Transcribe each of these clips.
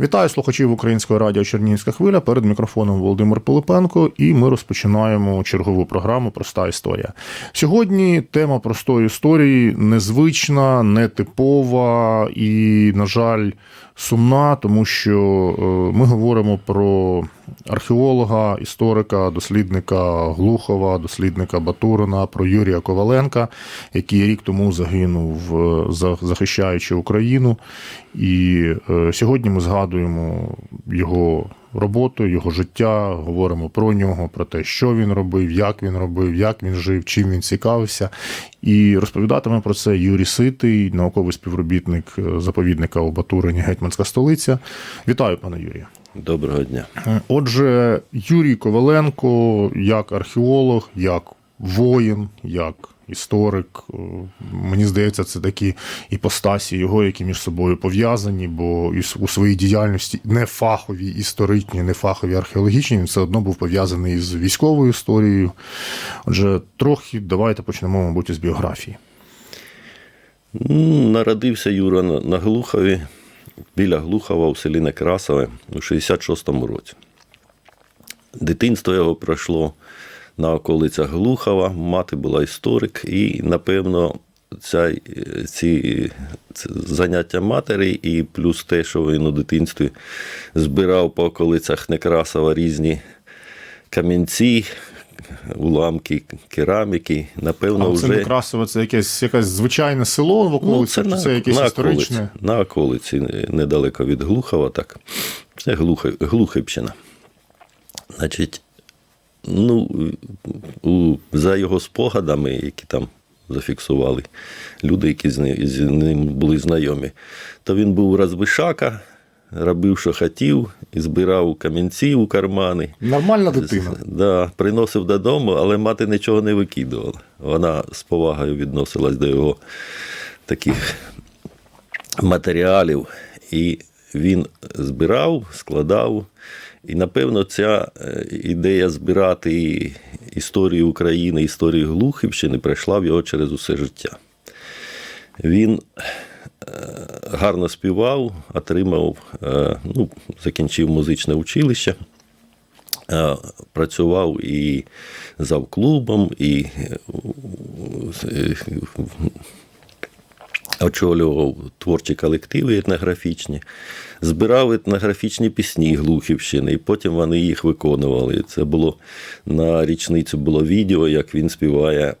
Вітаю слухачів Українського радіо Чернігівська хвиля. Перед мікрофоном Володимир Пилипенко, і ми розпочинаємо чергову програму Проста історія. Сьогодні тема простої історії незвична, нетипова і, на жаль, сумна, тому що е, ми говоримо про археолога, історика, дослідника Глухова, дослідника Батурина, про Юрія Коваленка, який рік тому загинув, за- захищаючи Україну. І е, сьогодні ми згадуємо його роботу, його життя, говоримо про нього, про те, що він робив, як він робив, як він жив, чим він цікавився. І розповідатиме про це Юрій Ситий, науковий співробітник е, заповідника у Батурині Гетьманська столиця. Вітаю, пане Юрію. Доброго дня. Отже, Юрій Коваленко, як археолог, як воїн, як історик, е, мені здається, це такі іпостасі його, які між собою пов'язані, бо у своїй діяльності не фаховій, історичній, не фаховій археологічній, він все одно був пов'язаний з військовою історією. Отже, трохи давайте почнемо, мабуть, із біографії. Ну, Народився Юра на Глухові, біля Глухова у селі Некрасове у 66-му році. Дитинство його пройшло на околицях Глухова, мати була історик, і, напевно, ця, ці, заняття матері, і плюс те, що він у дитинстві збирав по околицях Некрасова різні камінці, уламки кераміки, напевно, А це вже. Це якесь, якесь звичайне село в околиці, чи це якесь Ну, на історичне. Околиці, на околиці, недалеко від Глухова, так. Це Глухи, Глухівщина. Значить, ну, у, за його спогадами, які там зафіксували люди, які з ним, з ним були знайомі, то він був розбишака, робив, що хотів, і збирав камінці у кармани. Нормальна дитина. Да, приносив додому, але мати нічого не викидувала. Вона з повагою відносилась до його таких матеріалів. І він збирав, складав. І, напевно, ця е, ідея збирати історію України, історію Глухівщини прийшла в його через усе життя. Він гарно співав, отримав, е, ну, закінчив музичне училище. Е, Працював і завклубом, і е, очолював творчі колективи етнографічні, збирав етнографічні пісні Глухівщини, і потім вони їх виконували. Це було на річницю було відео, як він співає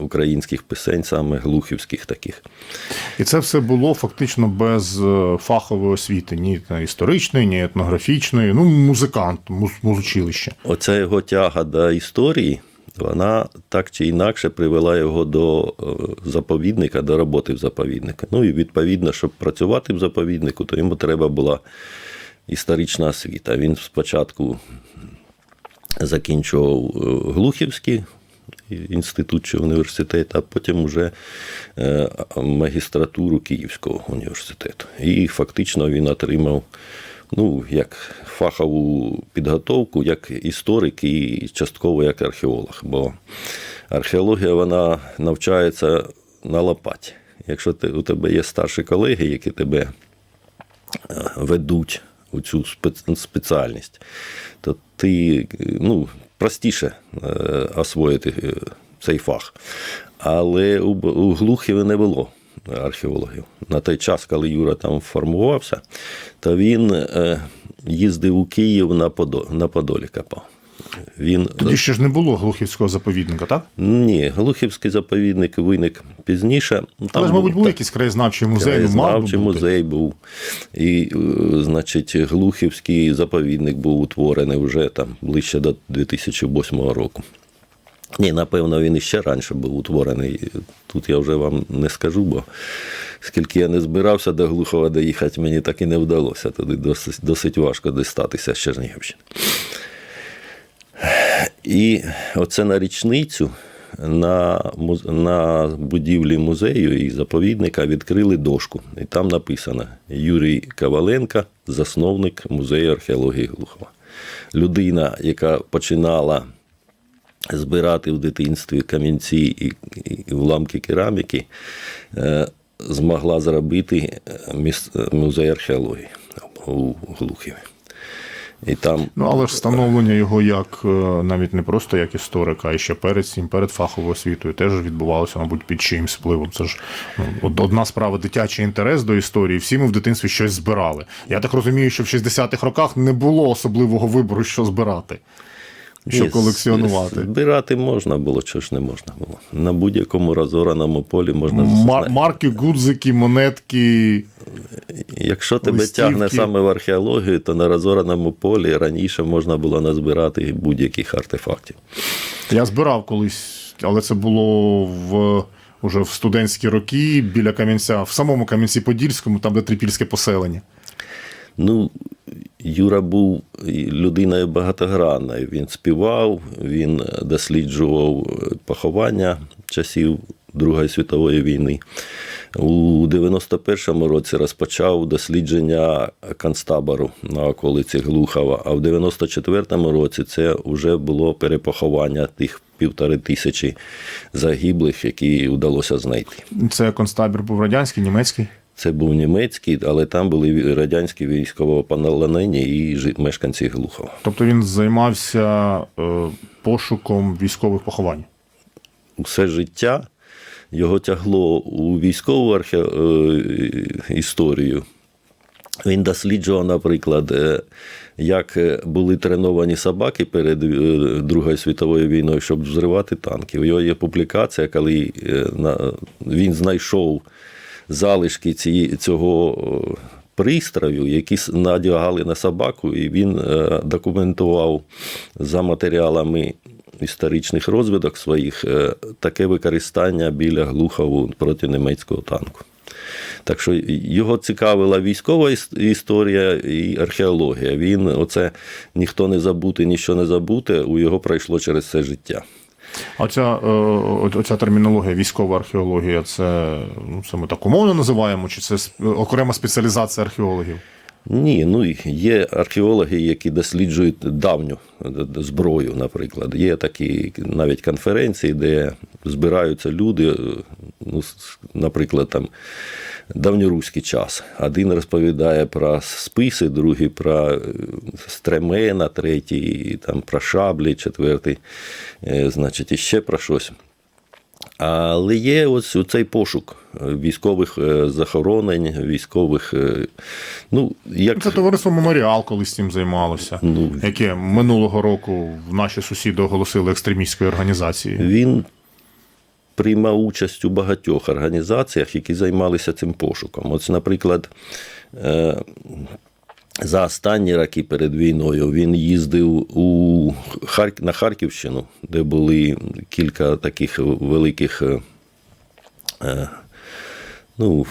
українських пісень, саме глухівських таких. І це все було фактично без е, фахової освіти, ні історичної, ні етнографічної, ну, музикант, муз- музучилище. Оця його тяга до історії, вона так чи інакше привела його до е, заповідника, до роботи в заповідника. Ну і відповідно, щоб працювати в заповіднику, то йому треба була історична освіта. Він спочатку закінчував е, Глухівський інститут чи університет, а потім вже е, магістратуру Київського університету. І фактично він отримав ну, як фахову підготовку, як історик і частково як археолог. Бо археологія вона навчається на лопаті. Якщо ти, у тебе є старші колеги, які тебе е, ведуть у цю спеціальність, то ти ну, простіше е, освоїти е, цей фах. Але у, Глухіві не було археологів. На той час, коли Юра там формувався, то він е, їздив у Київ на, Подо, на Подолі копав. Він Тоді ще ж не було глухівського заповідника, так? ні, Глухівський заповідник виник пізніше. Ну, Але ж, мабуть, був та- якийсь краєзнавчий музей, ну, мав би бути. музей був. І, е, значить, Глухівський заповідник був утворений вже там ближче до 2008 року. Ні, напевно, він іще раніше був утворений. Тут я вже вам не скажу, бо скільки я не збирався до Глухова доїхати, мені так і не вдалося. Туди досить, досить важко дістатися з Чернігівщини. І оце на річницю на, на будівлі музею і заповідника відкрили дошку. І там написано Юрій Коваленко, засновник музею археології Глухова. Людина, яка починала збирати в дитинстві камінці і, і уламки кераміки, е, змогла зробити е, музей археології. у Глухові. І там Ну, але ж встановлення його як е, навіть не просто як історика, а ще перед цим, перед фаховою освітою, теж відбувалося, мабуть, під чиїмсь впливом. Це ж ну, одна справа дитячий інтерес до історії. Всі ми в дитинстві щось збирали. Я так розумію, що в 60-х роках не було особливого вибору, що збирати, що Ні, колекціонувати. Збирати можна було, чого ж не можна було. На будь-якому розораному полі можна Мар- марки, гудзики, монетки. Якщо тебе листівки. тягне саме в археологію, то на розораному полі раніше можна було назбирати будь-яких артефактів. Я збирав колись, але це було в. Уже в студентські роки біля Кам'янця, в самому Кам'янці-Подільському, там, де трипільське поселення. Ну, Юра був людиною багатогранною. Він співав, він досліджував поховання часів Другої світової війни. У 91-му році розпочав дослідження концтабору на околиці Глухова, а в 94-му році це вже було перепоховання тих півтори тисячі загиблих, які вдалося знайти. Це концтабір був радянський, німецький. Це був німецький, але там були радянські військовополонені і мешканці Глухова. Тобто він займався е, пошуком військових поховань. Усе життя його тягло у військову архе... е, історію. Він досліджував, наприклад, е, як були треновані собаки перед Другою світовою війною, щоб взривати танки. У його є публікація, коли він знайшов залишки ці- цього е, пристрою, які надягали на собаку, і він е, документував за матеріалами історичних розвідок своїх е, таке використання біля Глухову проти німецького танку. Так що його цікавила військова історія і археологія. Він, оце ніхто не забути, ніщо не забути, у його пройшло через все життя. Оця, е, оця термінологія, військова археологія, це, ну, це ми так умовно називаємо, чи це с- окрема спеціалізація археологів? Ні, ну є археологи, які досліджують давню зброю, наприклад. Є такі навіть конференції, де збираються люди, е, ну, наприклад, там давньоруський час. Один розповідає про списи, другий про е, стремена, третій там про шаблі, четвертий, е, значить, іще про щось. Але є ось цей пошук е, військових е, захоронень, військових. е, Ну, як Це товариство Меморіал колись цим займалося, Ну, яке минулого року в наші сусіди оголосили екстремістською організацією. він приймав участь у багатьох організаціях, які займалися цим пошуком. Ось, наприклад, за останні роки перед війною він їздив у Харк... на Харківщину, де були кілька таких великих е, е, ну,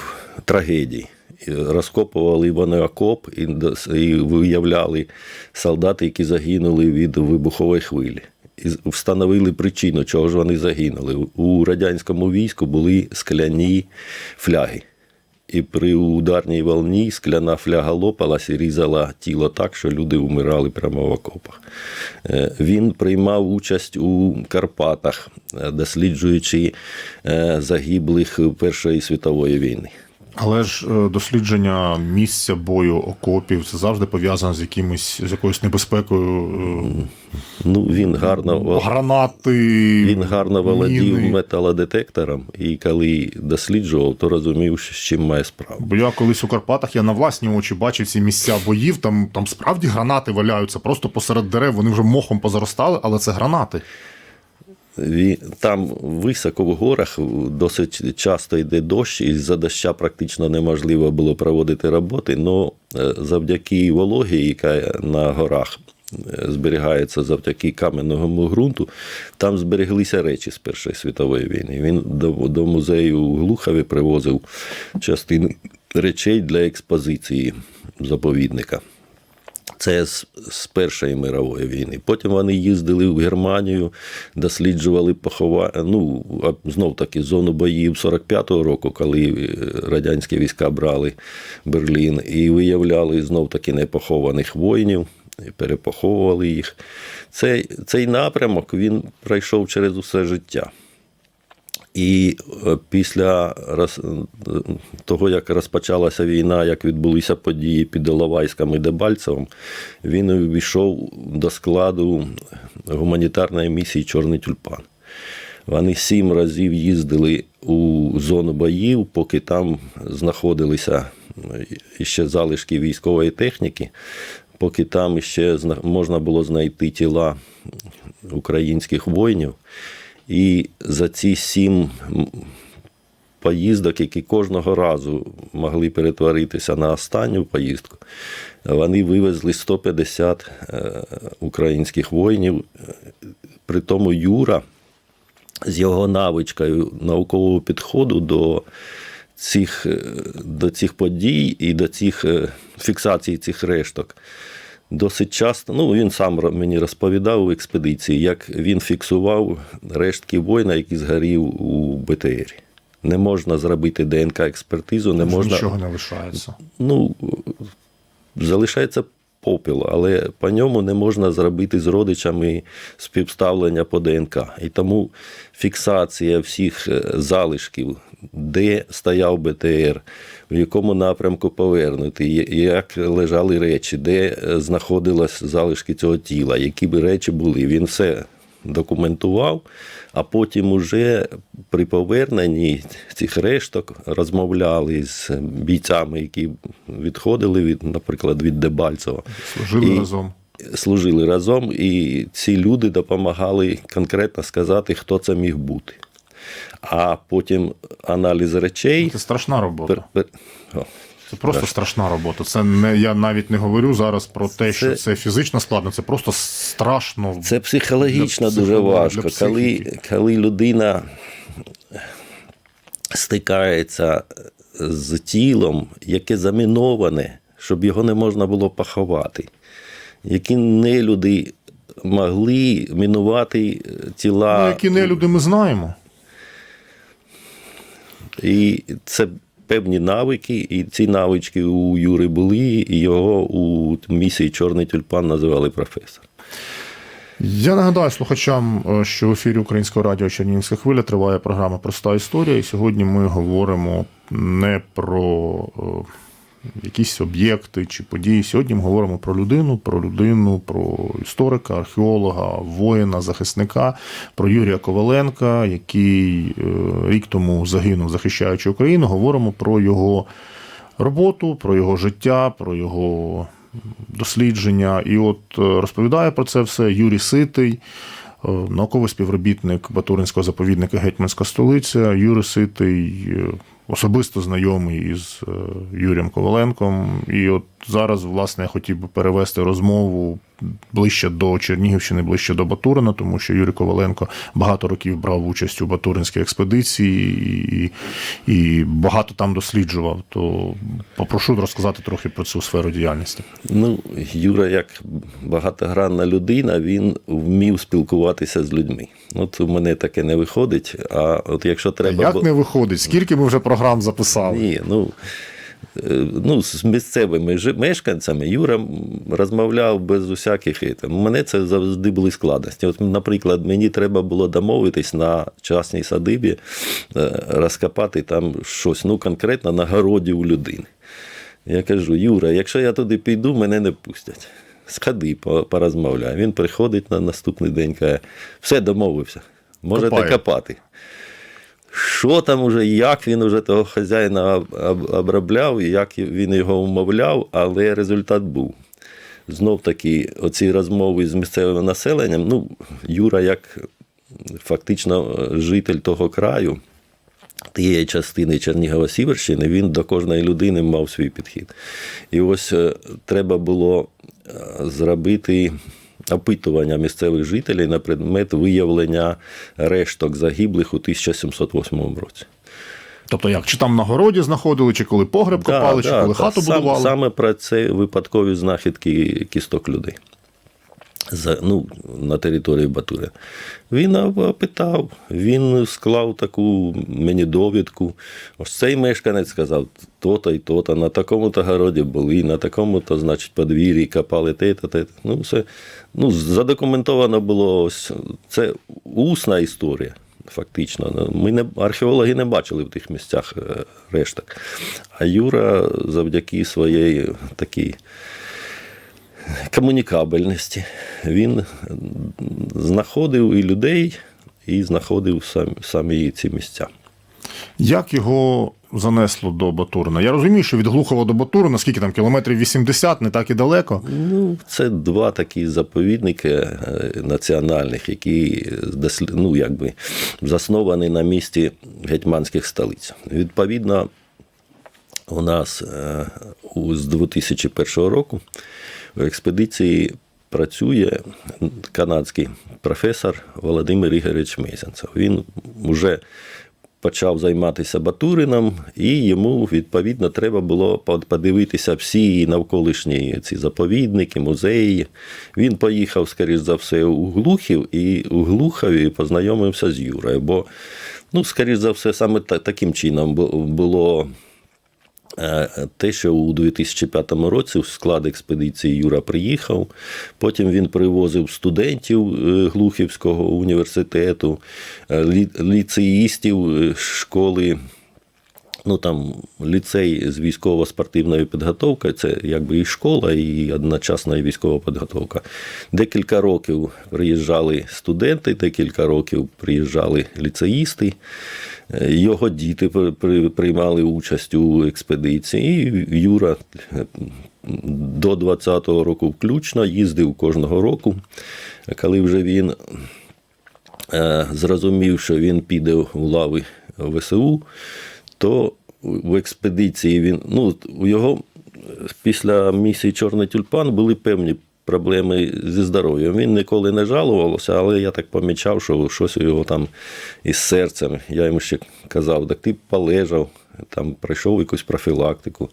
трагедій. Розкопували вони окоп і, виявляли солдати, які загинули від вибухової хвилі. І встановили причину, чого ж вони загинули. У радянському війську були скляні фляги. І при ударній волні скляна фляга лопалась і різала тіло так, що люди вмирали прямо в окопах. Е, Він приймав участь у Карпатах, е, досліджуючи е, загиблих Першої світової війни. Але ж е, дослідження місця бою окопів це завжди пов'язано з якимось з якоюсь небезпекою. Ну, він гарно, е, Гранати. він гарно володів міни. металодетектором, і коли досліджував, то розумів, що з чим має справу. Бо я колись у Карпатах я на власні очі бачив ці місця боїв. Там, там справді гранати валяються просто посеред дерев. Вони вже мохом позаростали, але це гранати. Там високо в горах досить часто йде дощ, і за доща практично неможливо було проводити роботи. але завдяки вологі, яка на горах е, зберігається завдяки кам'яному ґрунту, там збереглися речі з Першої світової війни. Він до, музею у Глухові привозив частину речей для експозиції заповідника. Це з, з Першої мирової війни. Потім вони їздили в Германію, досліджували поховання. Ну, знов таки зону боїв 45-го року, коли е, радянські війська брали Берлін, і виявляли знов таки непохованих воїнів, перепоховували їх. Цей, цей напрямок він пройшов через усе життя. І е, після е, того, як розпочалася війна, як відбулися події під Іловайськом і Дебальцевим, він увійшов до складу гуманітарної місії Чорний тюльпан. Вони сім разів їздили у зону боїв, поки там знаходилися е, ще залишки військової техніки, поки там ще можна було знайти тіла українських воїнів. І за ці сім поїздок, які кожного разу могли перетворитися на останню поїздку, вони вивезли 150 е, українських воїнів. При тому Юра з його навичкою наукового підходу до цих, е, до цих подій і до цих е, фіксацій цих решток. Досить часто, ну він сам мені розповідав у експедиції, як він фіксував рештки воїна, який згорів у БТРі. Не можна зробити ДНК-експертизу, не можна. Нічого не лишається. Ну, залишається попіл, але по ньому не можна зробити з родичами співставлення по ДНК. І тому фіксація всіх е, залишків, де стояв БТР, в якому напрямку повернути, як лежали речі, де е, знаходились залишки цього тіла, які б речі були. Він все документував, а потім уже при поверненні цих решток розмовляли з бійцями, які відходили від, наприклад, від Дебальцева. Служили І- разом. Служили разом, і ці люди допомагали конкретно сказати, хто це міг бути. А потім аналіз речей. Це страшна робота. пер- пер- О, Це просто страшна робота. Це не я навіть не говорю зараз про те, що Це- це фізично складно, це просто страшно. Це психологічно дуже важко, коли, коли людина стикається з тілом, яке заміноване, щоб його не можна було поховати. Які нелюди могли мінувати тіла. Ну, які не люди ми знаємо. І це певні навики, і ці навички у Юри були, і його у місії Чорний тюльпан називали професор. Я нагадаю слухачам, е, що в ефірі Українського радіо Чернігівська хвиля триває програма Проста історія. І сьогодні ми говоримо не про е, якісь об'єкти чи події. Сьогодні ми говоримо про людину, про людину, про історика, археолога, воїна, захисника, про Юрія Коваленка, який е, рік тому загинув, захищаючи Україну. Говоримо про його роботу, про його життя, про його дослідження. І от е, розповідає про це все Юрій Ситий, е, науковий співробітник Батуринського заповідника Гетьманська столиця. Юрій Ситий особисто знайомий із е, Юрієм Коваленком. І от зараз, власне, я хотів би перевести розмову ближче до Чернігівщини, ближче до Батурина, тому що Юрій Коваленко багато років брав участь у Батуринській експедиції і, і багато там досліджував. То попрошу розказати трохи про цю сферу діяльності. Ну, Юра, як багатогранна людина, він вмів спілкуватися з людьми. От у мене таке не виходить. А от якщо треба. Як не виходить? Скільки ми вже програм записали? Ні, ну. Е, Ну, з місцевими мешканцями Юра розмовляв без усяких. У мене це завжди були складності. От, наприклад, мені треба було домовитись на частній садибі, е, розкопати там щось, ну, конкретно на городі у людини. Я кажу, Юра, якщо я туди піду, мене не пустять. Сходи, порозмовляй. Він приходить на наступний день, каже, все домовився. Можете Копаю. копати. Що там уже, як він уже того хазяїна об- об- обробляв, як він його умовляв, але результат був. Знов таки, оці розмови з місцевим населенням. Ну, Юра, як фактично житель того краю, тієї частини Чернігова-Сіверщини, він до кожної людини мав свій підхід. І ось е, треба було е, зробити опитування місцевих жителів на предмет виявлення решток загиблих у 1708 році. Тобто як? Чи там на городі знаходили, чи коли погреб копали, чи коли хату Сам- будували? Саме про це випадкові знахідки кісток людей. Ну, на території Батуря. Він опитав, він склав таку мені довідку. Ось цей мешканець сказав, то-то і то-то, на такому-то городі були, на такому-то, значить, подвір'ї копали те-то, те-то. Ну, все. Ну, задокументовано було ось це усна історія. фактично. Ну, Ми не, археологи не бачили в тих місцях е, решток. А Юра завдяки своєї такій комунікабельності він знаходив і людей, і знаходив самі, самі ці місця. Як його занесло до Батурина? Я розумію, що від Глухова до Батурина, скільки там кілометрів 80, не так і далеко. Ну, це два такі заповідники е, національних, які ну, якби, засновані на місці гетьманських столиць. Відповідно, у нас е, з 2001 року в експедиції працює канадський професор Володимир Ігорович Мезенцев. Він вже почав займатися Батурином, і йому відповідно треба було подивитися всі навколишні ці заповідники, музеї. Він поїхав, скоріш за все, у Глухів і у Глухові познайомився з Юрою. Бо, ну, скоріш за все, саме та- таким чином було. Е, Те, що у 2005 році в склад експедиції Юра приїхав, потім він привозив студентів е, Глухівського університету, е, ліцеїстів школи. Ну там ліцей з військово-спортивною підготовкою, це якби і школа, і одночасна військова підготовка. Декілька років приїжджали студенти, декілька років приїжджали ліцеїсти. Його діти при- при- приймали участь у експедиції. І Юра е, до 20-го року включно їздив кожного року. Коли вже він е, зрозумів, що він піде у лави ВСУ, то в експедиції він, ну, його після місії Чорний тюльпан були певні проблеми зі здоров'ям. Він ніколи не жалувався, але я так помічав, що щось у його там із серцем. Я йому ще казав, так ти полежав. Там пройшов якусь профілактику,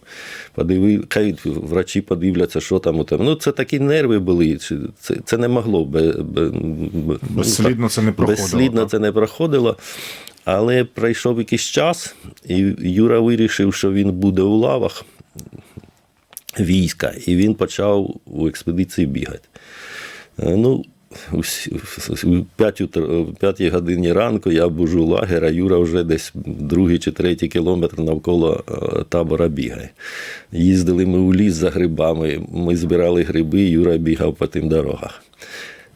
подивив, хай врачі подивляться, що там у тебе. Ну, це такі нерви були. Це, це не могло бе, бе- Безслідно це не проходило, Безслідно так? це не проходило. Але пройшов якийсь час, і Юра вирішив, що він буде у лавах війська, і він почав у експедиції бігати. Е, Ну, в п'ятій годині ранку я бужу лагер, а Юра вже десь другий чи третій кілометр навколо е, табора бігає. Їздили ми у ліс за грибами, ми збирали гриби, Юра бігав по тим дорогах.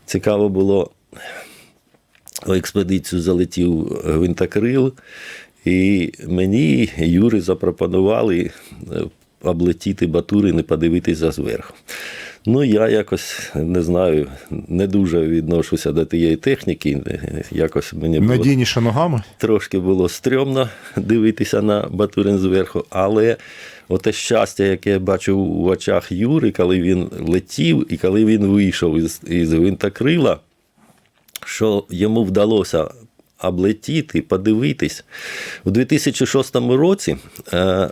Цікаво було, у експедицію залетів гвинтокрил, і мені Юри запропонували е, облетіти Батурин і подивитися зверху. Ну, я якось не знаю, не дуже відношуся до тієї техніки. Якось мені було Надійніше ногами. трошки було стрьомно дивитися на Батурин зверху, але оте щастя, яке я бачив в очах Юри, коли він летів і коли він вийшов із, із гвинтокрила, що йому вдалося облетіти, подивитись. У 2006 році е,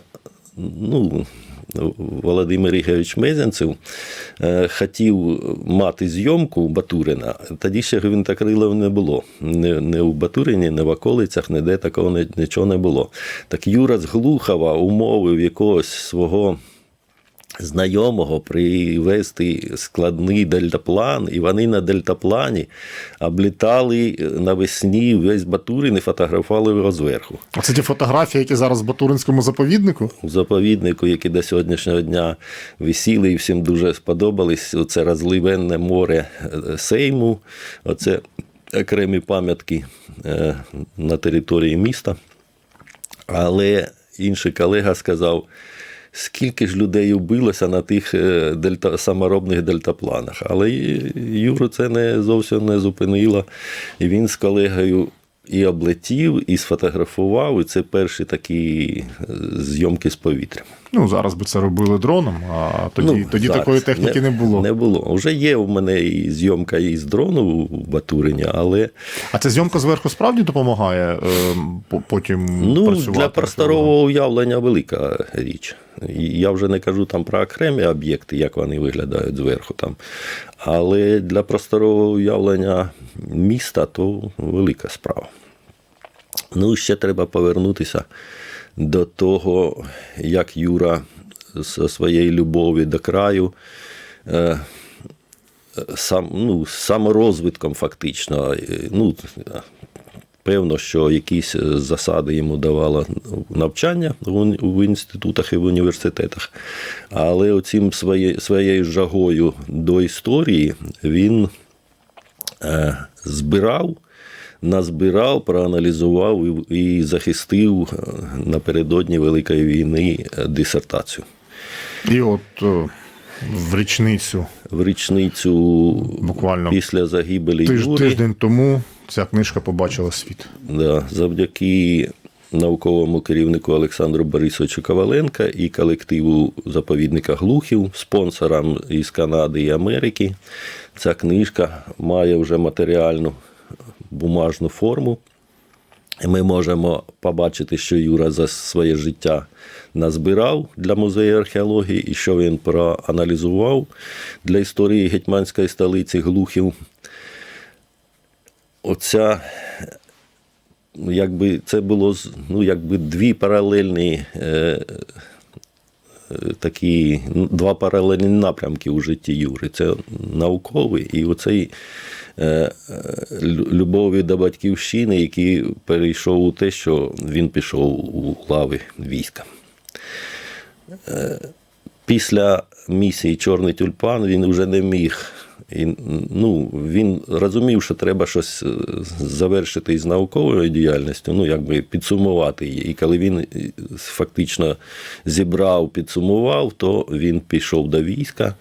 ну, Володимир Ігорович Мезенцев е, хотів мати зйомку Батурина. Тоді ще гвинтокрилів не було. Не, не у Батурині, не в околицях, ніде такого нічого не було. Так Юра з Глухова умовив якогось свого знайомого привезти складний дельтаплан, і вони на дельтаплані облітали навесні весь Батурин і фотографували його зверху. Оце ті фотографії, які зараз в Батуринському заповіднику. У заповіднику, які до сьогоднішнього дня висіли, і всім дуже сподобались. Оце розливенне море е, Сейму, оце окремі пам'ятки е, на території міста. Але інший колега сказав, скільки ж людей убилося на тих е, дельта, саморобних дельтапланах. Але Юру це не зовсім не зупинило. І він з колегою і облетів, і сфотографував. І це перші такі е, зйомки з повітря. Ну, зараз би це робили дроном, а тоді, Ну, тоді зараз такої техніки не, було. Не було. Вже є у мене і зйомка із дрону у Батурині, але А ця зйомка зверху справді допомагає е, потім ну, працювати? для просторового уявлення велика річ. Я вже не кажу там про окремі об'єкти, як вони виглядають зверху. Там. Але для просторового уявлення міста то велика справа. Ну, ще треба повернутися до того, як Юра з своєї любові до краю. Е, сам, ну, саморозвитком фактично. е, Ну, Певно, що якісь е, засади йому давало навчання в інститутах і в університетах. Але оцим своє, своєю жагою до історії він е, збирав, назбирав, проаналізував і, захистив е, напередодні Великої війни дисертацію. І от в річницю В річницю Буквально після загибелі тиж, Юри, тиждень тому ця книжка побачила світ. да, завдяки науковому керівнику Олександру Борисовичу Коваленка і колективу заповідника Глухів, спонсорам із Канади і Америки, ця книжка має вже матеріальну бумажну форму. Ми можемо побачити, що Юра за своє життя назбирав для музею археології і що він проаналізував для історії гетьманської столиці Глухів. Оця, ну, якби це було ну, якби дві паралельні. Е, е, Такі ну, два паралельні напрямки у житті Юри. Це науковий і оцей е, е, любові до батьківщини, який перейшов у те, що він пішов у лави війська. Е, Після місії Чорний тюльпан він вже не міг. І, ну, він розумів, що треба щось е, завершити із науковою діяльністю, ну, якби підсумувати її. І коли він е, фактично зібрав, підсумував, то він пішов до війська.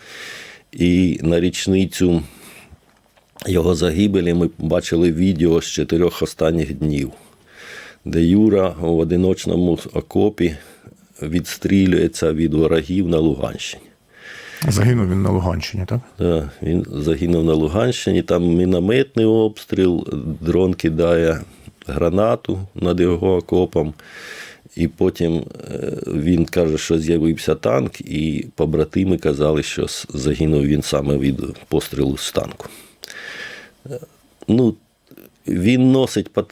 І на річницю його загибелі ми бачили відео з чотирьох останніх днів, де Юра в одиночному окопі відстрілюється від ворогів на Луганщині. Загинув він на Луганщині, так? Да, він загинув на Луганщині, там мінометний обстріл, дрон кидає гранату над його окопом. І потім е, він каже, що з'явився танк, і побратими казали, що загинув він саме від пострілу з танку. Е, Ну, він носить е,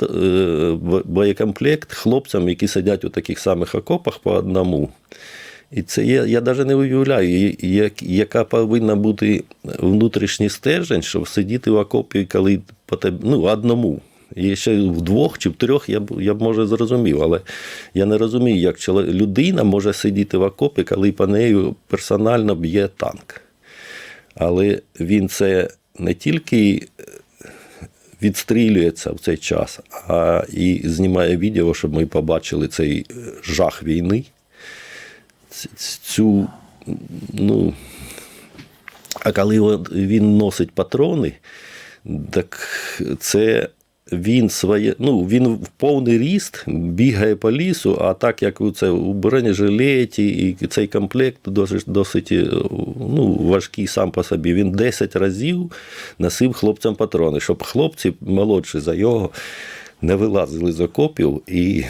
бо- боєкомплект хлопцям, які сидять у таких самих окопах по одному. І це я, я навіть не уявляю, як, яка повинна бути внутрішній стержень, щоб сидіти в окопі, коли по ну, одному. І ще вдвох чи в трьох я б, я б може зрозумів, але я не розумію, як людина може сидіти в окопі, коли по нею персонально б'є танк. Але він це не тільки відстрілюється в цей час, а і знімає відео, щоб ми побачили цей е, жах війни. Цю, ну, а коли він носить патрони, так це він своє, ну, він в повний ріст бігає по лісу, а так як це у бронежилеті, і цей комплект досить, досить е, ну, важкий сам по собі. Він 10 разів носив хлопцям патрони, щоб хлопці молодші за його не вилазили з окопів і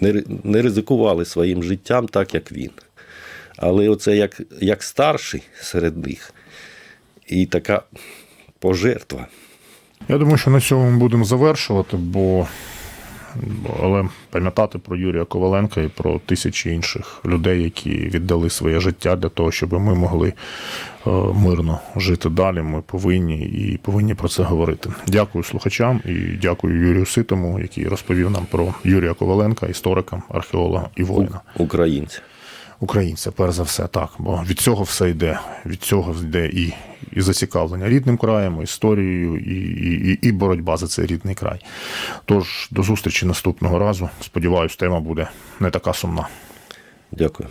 не, ризикували своїм життям так, як він. Але оце як, як старший серед них, і така пожертва. Я думаю, що на цьому ми будемо завершувати, бо але пам'ятати про Юрія Коваленка і про тисячі інших людей, які віддали своє життя для того, щоб ми могли е, мирно жити далі. Ми повинні і повинні про це говорити. Дякую слухачам і дякую Юрію Ситому, який розповів нам про Юрія Коваленка, історика, археолога і воїна. Українці. Українця, перш за все, так. Бо від цього все йде. Від цього йде і, і зацікавлення рідним краєм, історією, і, і, і- боротьба за цей рідний край. Тож до зустрічі наступного разу. Сподіваюсь, тема буде не така сумна. Дякую.